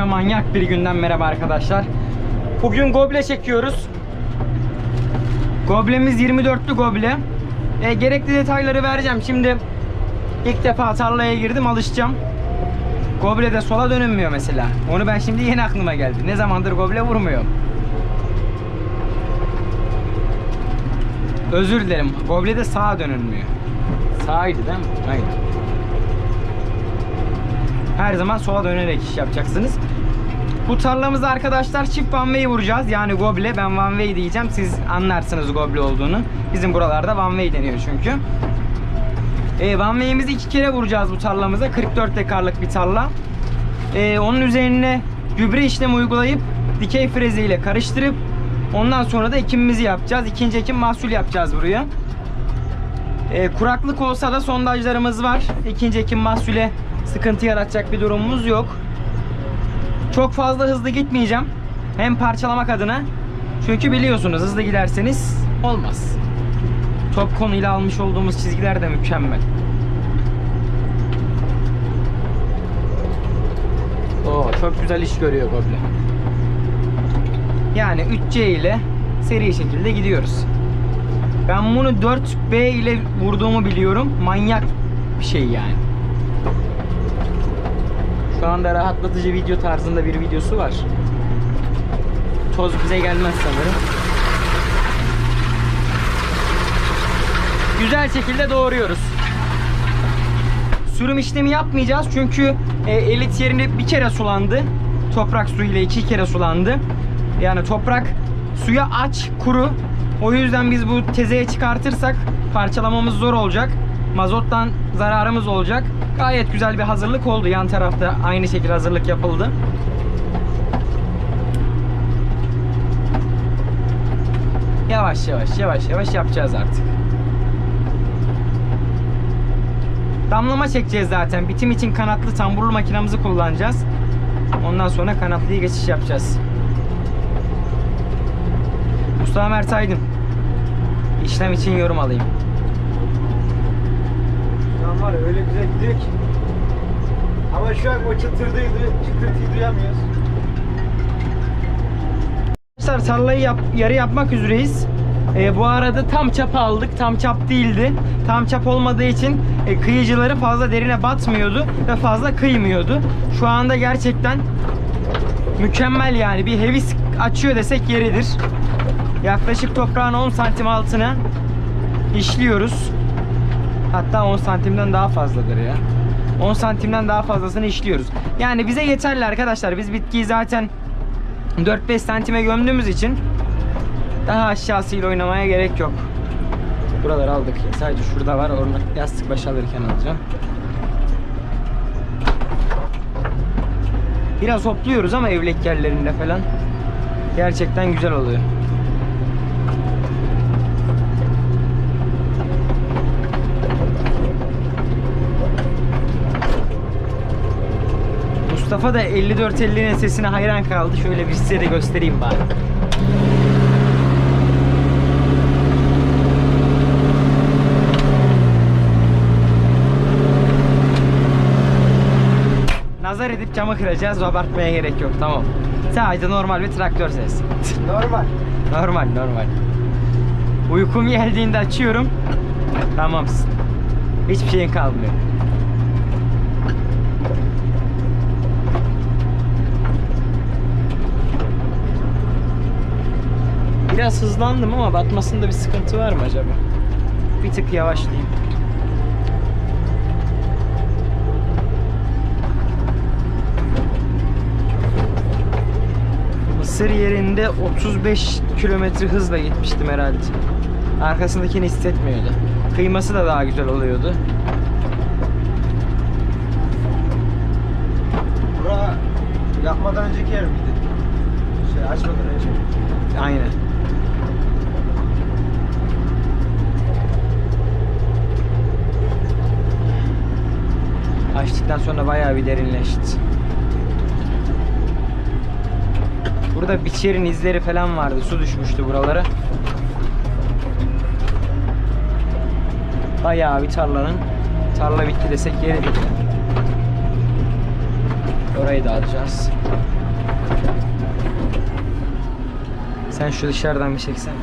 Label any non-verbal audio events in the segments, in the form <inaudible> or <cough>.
ve manyak bir günden merhaba arkadaşlar. Bugün goble çekiyoruz. Goblemiz 24'lü goble. E, gerekli detayları vereceğim. Şimdi ilk defa tarlaya girdim alışacağım. Goble de sola dönünmüyor mesela. Onu ben şimdi yeni aklıma geldi. Ne zamandır goble vurmuyorum. Özür dilerim. Goble de sağa dönülmüyor. Sağydı değil mi? Aynen. Her zaman sola dönerek iş yapacaksınız. Bu tarlamızda arkadaşlar çift one way vuracağız. Yani goble. Ben one way diyeceğim. Siz anlarsınız goble olduğunu. Bizim buralarda one way deniyor çünkü. E, one way'imizi iki kere vuracağız bu tarlamıza. 44 dekarlık bir tarla. E, onun üzerine gübre işlemi uygulayıp dikey frezeyle karıştırıp ondan sonra da ekimimizi yapacağız. İkinci ekim mahsul yapacağız buraya. E, kuraklık olsa da sondajlarımız var. İkinci ekim mahsule sıkıntı yaratacak bir durumumuz yok. Çok fazla hızlı gitmeyeceğim. Hem parçalamak adına. Çünkü biliyorsunuz hızlı giderseniz olmaz. Top konuyla almış olduğumuz çizgiler de mükemmel. Oo, çok güzel iş görüyor Goble. Yani 3C ile seri şekilde gidiyoruz. Ben bunu 4B ile vurduğumu biliyorum. Manyak bir şey yani. Şu anda rahatlatıcı video tarzında bir videosu var. Toz bize gelmez sanırım. Güzel şekilde doğruyoruz. Sürüm işlemi yapmayacağız çünkü e, elit yerinde bir kere sulandı. Toprak suyuyla iki kere sulandı. Yani toprak suya aç, kuru. O yüzden biz bu tezeye çıkartırsak parçalamamız zor olacak. Mazottan zararımız olacak. Gayet güzel bir hazırlık oldu. Yan tarafta aynı şekilde hazırlık yapıldı. Yavaş yavaş yavaş yavaş yapacağız artık. Damlama çekeceğiz zaten. Bitim için kanatlı tamburlu makinamızı kullanacağız. Ondan sonra kanatlıya geçiş yapacağız. Mustafa Mert Aydın. İşlem için yorum alayım. Var öyle güzel gidiyor ki. Ama şu an o çıtırdıydı, çıtırtıyı duyamıyoruz. Arkadaşlar tarlayı yap, yarı yapmak üzereyiz. Ee, bu arada tam çap aldık. Tam çap değildi. Tam çap olmadığı için e, kıyıcıları fazla derine batmıyordu ve fazla kıymıyordu. Şu anda gerçekten mükemmel yani. Bir hevis açıyor desek yeridir. Yaklaşık toprağın 10 santim altına işliyoruz. Hatta 10 santimden daha fazladır ya. 10 santimden daha fazlasını işliyoruz. Yani bize yeterli arkadaşlar. Biz bitkiyi zaten 4-5 santime gömdüğümüz için daha aşağısıyla oynamaya gerek yok. Buraları aldık. Sadece şurada var. Onu yastık başı alırken alacağım. Biraz hopluyoruz ama evlek yerlerinde falan. Gerçekten güzel oluyor. Mustafa da 54-50'nin sesine hayran kaldı. Şöyle bir size de göstereyim bari. Nazar edip camı kıracağız. Abartmaya gerek yok. Tamam. Sadece normal bir traktör sesi. Normal. normal normal. Uykum geldiğinde açıyorum. Tamamsın. Hiçbir şeyin kalmıyor. Biraz hızlandım ama batmasında bir sıkıntı var mı acaba? Bir tık yavaşlayayım. Mısır yerinde 35 kilometre hızla gitmiştim herhalde. Arkasındakini hissetmiyordu. Kıyması da daha güzel oluyordu. Bura yapmadan önceki yer miydi? Şey açmadan önce. Aynen. Açtıktan sonra bayağı bir derinleşti. Burada biçerin izleri falan vardı. Su düşmüştü buralara. Bayağı bir tarlanın tarla bitti desek yeridir. Orayı da alacağız. Sen şu dışarıdan bir çeksen.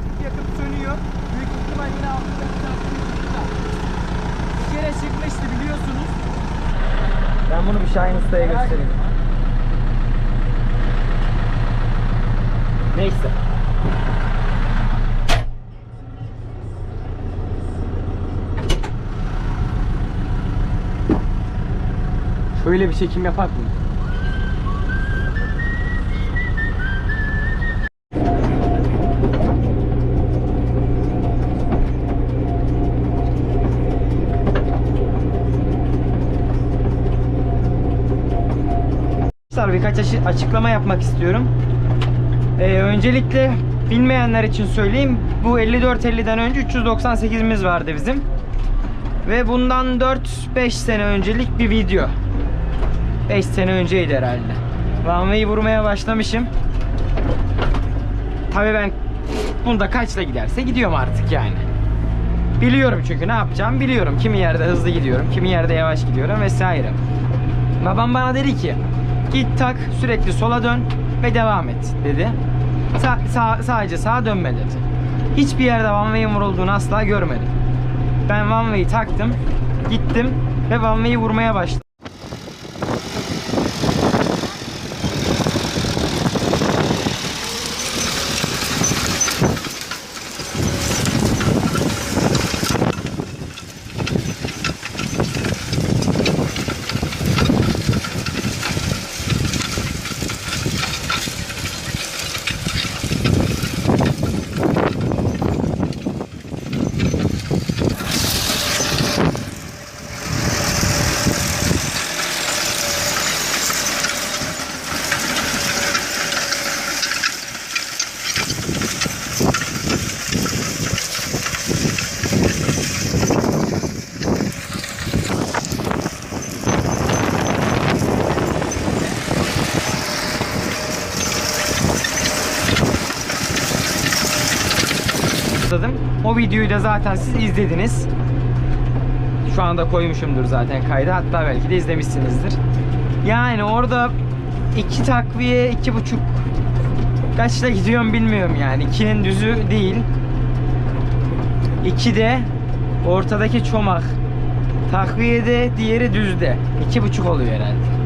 Yakıp yakıp sönüyor. Büyük ihtimal yine altında bir çıktı. Bir kere çıkmıştı biliyorsunuz. Ben bunu bir Şahin Usta'ya göstereyim. Neyse. Şöyle bir çekim yapak mı? Birkaç açı- açıklama yapmak istiyorum. Ee, öncelikle bilmeyenler için söyleyeyim. Bu 5450'den önce 398'imiz vardı bizim. Ve bundan 4-5 sene öncelik bir video. 5 sene önceydi herhalde. Runway'i vurmaya başlamışım. Tabii ben bunda kaçla giderse gidiyorum artık yani. Biliyorum çünkü ne yapacağım biliyorum. Kimi yerde hızlı gidiyorum, kimi yerde yavaş gidiyorum vesaire. Babam bana dedi ki git tak sürekli sola dön ve devam et dedi. Sa- sağ- sadece sağa dönme dedi. Hiçbir yerde one way'in vurulduğunu asla görmedim. Ben one way'i taktım, gittim ve one way'i vurmaya başladım. başladım. O videoyu da zaten siz izlediniz. Şu anda koymuşumdur zaten kaydı. Hatta belki de izlemişsinizdir. Yani orada iki takviye, iki buçuk kaçla gidiyorum bilmiyorum yani. İkinin düzü değil. İki de ortadaki çomak. Takviyede diğeri düzde. İki buçuk oluyor herhalde.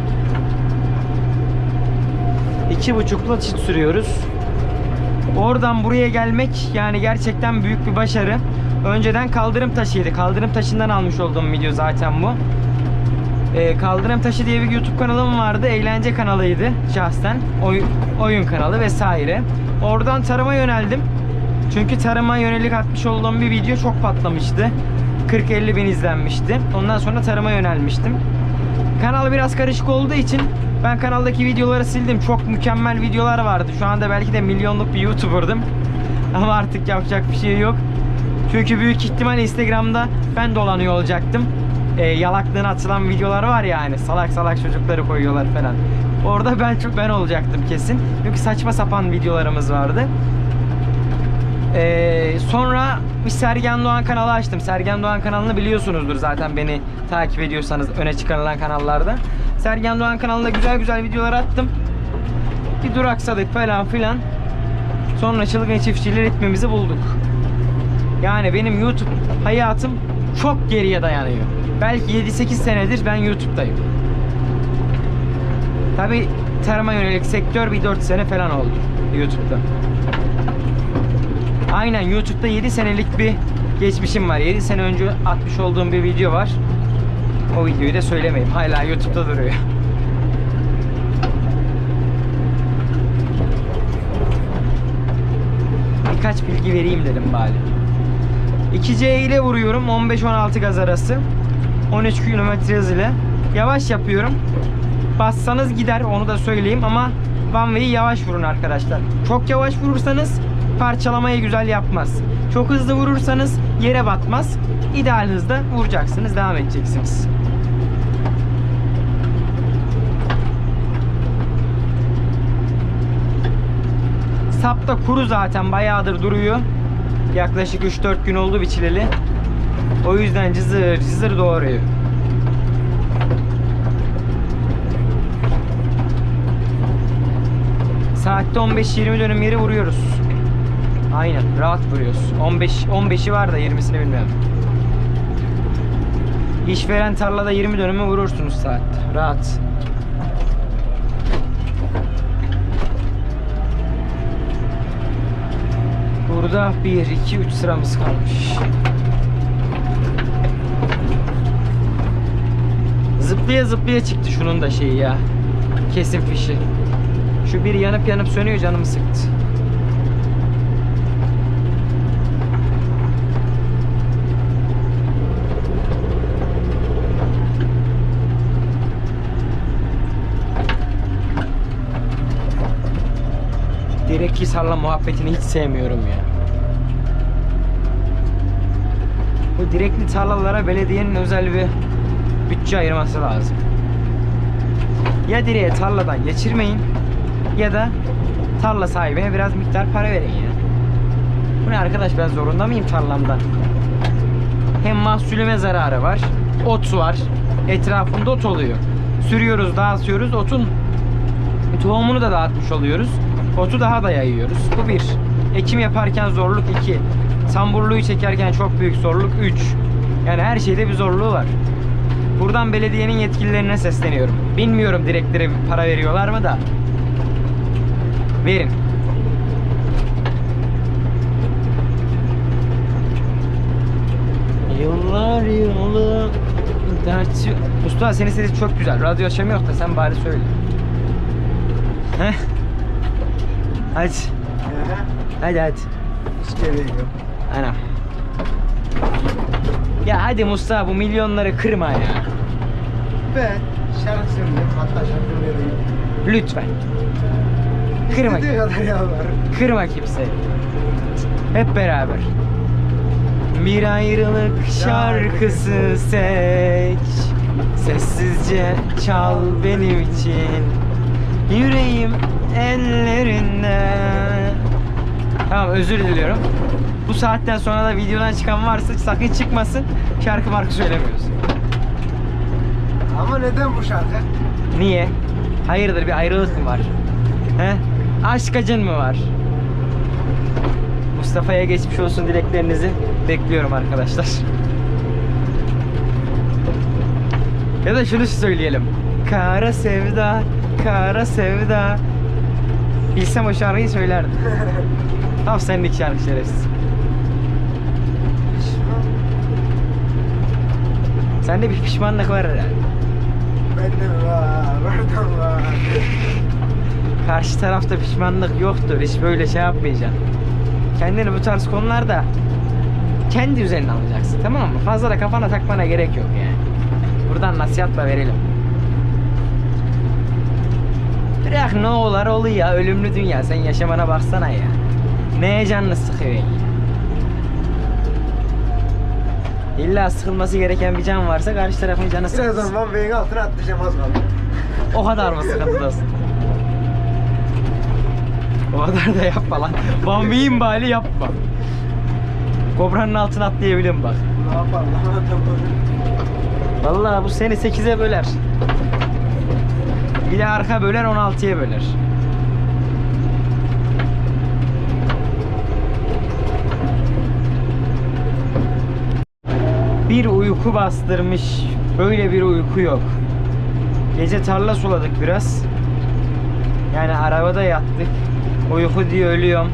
İki buçukla çit sürüyoruz. Oradan buraya gelmek yani gerçekten büyük bir başarı. Önceden kaldırım taşıydı. Kaldırım taşından almış olduğum video zaten bu. Ee, kaldırım taşı diye bir YouTube kanalım vardı. Eğlence kanalıydı şahsen. Oyun, oyun kanalı vesaire. Oradan tarıma yöneldim. Çünkü tarıma yönelik atmış olduğum bir video çok patlamıştı. 40-50 bin izlenmişti. Ondan sonra tarıma yönelmiştim. Kanal biraz karışık olduğu için ben kanaldaki videoları sildim. Çok mükemmel videolar vardı. Şu anda belki de milyonluk bir YouTuber'dım. <laughs> Ama artık yapacak bir şey yok. Çünkü büyük ihtimal Instagram'da ben dolanıyor olacaktım. Ee, yalaklığına atılan videolar var ya hani salak salak çocukları koyuyorlar falan. Orada ben çok ben olacaktım kesin. Çünkü saçma sapan videolarımız vardı. Ee, sonra bir Sergen Doğan kanalı açtım. Sergen Doğan kanalını biliyorsunuzdur zaten beni takip ediyorsanız öne çıkarılan kanallarda. Sergen Doğan kanalında güzel güzel videolar attım. Bir duraksadık falan filan. Sonra çılgın çiftçiyle ritmimizi bulduk. Yani benim YouTube hayatım çok geriye dayanıyor. Belki 7-8 senedir ben YouTube'dayım. Tabi tarıma yönelik sektör bir 4 sene falan oldu YouTube'da. Aynen YouTube'da 7 senelik bir geçmişim var. 7 sene önce atmış olduğum bir video var. O videoyu da söylemeyeyim. Hala YouTube'da duruyor. Birkaç bilgi vereyim dedim bari. 2C ile vuruyorum. 15-16 gaz arası. 13 km hızıyla. Yavaş yapıyorum. Bassanız gider onu da söyleyeyim ama One Way'i yavaş vurun arkadaşlar. Çok yavaş vurursanız parçalamayı güzel yapmaz. Çok hızlı vurursanız yere batmaz. İdeal hızda vuracaksınız, devam edeceksiniz. Sap da kuru zaten bayağıdır duruyor. Yaklaşık 3-4 gün oldu biçileli. O yüzden cızır cızır doğruyor. Saatte 15-20 dönüm yeri vuruyoruz. Aynen rahat vuruyoruz. 15 15'i var da 20'sini bilmiyorum. İşveren tarlada 20 dönümü vurursunuz saatte. Rahat. Burada 1, 2, 3 sıramız kalmış. Zıplaya zıplaya çıktı şunun da şeyi ya. Kesim fişi. Şu bir yanıp yanıp sönüyor canımı sıktı. Direkli salla muhabbetini hiç sevmiyorum ya. Bu direkli tarlalara belediyenin özel bir bütçe ayırması lazım. Ya direğe tarladan geçirmeyin ya da tarla sahibine biraz miktar para verin ya. Bu ne arkadaş ben zorunda mıyım tarlamdan? Hem mahsulüme zararı var, ot var, etrafında ot oluyor. Sürüyoruz, dağıtıyoruz, otun tohumunu da dağıtmış oluyoruz. Otu daha da yayıyoruz. Bu bir. Ekim yaparken zorluk iki. Samburluğu çekerken çok büyük zorluk üç. Yani her şeyde bir zorluğu var. Buradan belediyenin yetkililerine sesleniyorum. Bilmiyorum direklere para veriyorlar mı da. Verin. Yıllar yılı dertçi... Mustafa senin sesin çok güzel. Radyo açamıyor da sen bari söyle. Heh. Hadi. Hadi hadi. Hiç gereği yok. Anam. Ya hadi Mustafa bu milyonları kırma ya. Ben şarkı söyleyeyim. Hatta şarkı vereyim. Lütfen. Kırma. İstediği kadar yalvarırım. Kırma kimseyi. Hep beraber. Bir ayrılık şarkısı seç. Sessizce çal benim için. Yüreğim ellerinde. Tamam özür diliyorum. Bu saatten sonra da videodan çıkan varsa sakın çıkmasın. Şarkı marka söylemiyoruz. Ama neden bu şarkı? Niye? Hayırdır bir ayrılık mı var? He? Aşk acın mı var? Mustafa'ya geçmiş olsun dileklerinizi bekliyorum arkadaşlar. Ya da şunu söyleyelim. Kara sevda, kara sevda. Bilsem o şarkıyı söylerdim. <laughs> Tam senlik şarkı şerefsiz. Sende bir pişmanlık var herhalde. Bende var, oradan var. <laughs> Karşı tarafta pişmanlık yoktur. Hiç böyle şey yapmayacaksın. Kendini bu tarz konularda kendi üzerine alacaksın. Tamam mı? Fazla da kafana takmana gerek yok yani. Buradan nasihatla verelim. Bırak ne olar oluyor ya. Ölümlü dünya. Sen yaşamana baksana ya. Neye canını sıkıyor ya? İlla sıkılması gereken bir can varsa karşı tarafın canı sıkılsın. Birazdan Van Bey'in altına atlayacağım az kaldı. O kadar mı sıkıntıdasın? O kadar da yapma lan. Bambi'yin bali yapma. Kobranın altına atlayabilirim bak. Ne yapalım? Vallahi bu seni 8'e böler. Bir arka böler 16'ya böler. Bir uyku bastırmış. Böyle bir uyku yok. Gece tarla suladık biraz. Yani arabada yattık. Uyku diye ölüyorum.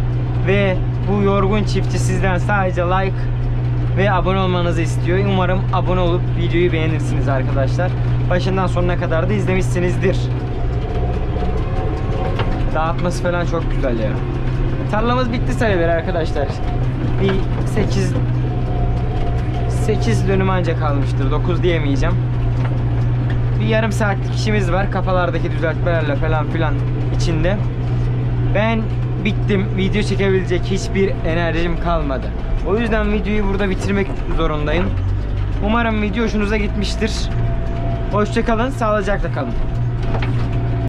Ve bu yorgun çifti sizden sadece like ve abone olmanızı istiyor. Umarım abone olup videoyu beğenirsiniz arkadaşlar. Başından sonuna kadar da izlemişsinizdir. Dağıtması falan çok güzel ya. Tarlamız bitti sayılır arkadaşlar. Bir 8 8 dönüm anca kalmıştır. 9 diyemeyeceğim. Bir yarım saatlik işimiz var. Kafalardaki düzeltmelerle falan filan içinde. Ben bittim. Video çekebilecek hiçbir enerjim kalmadı. O yüzden videoyu burada bitirmek zorundayım. Umarım video hoşunuza gitmiştir. Hoşçakalın, sağlıcakla kalın.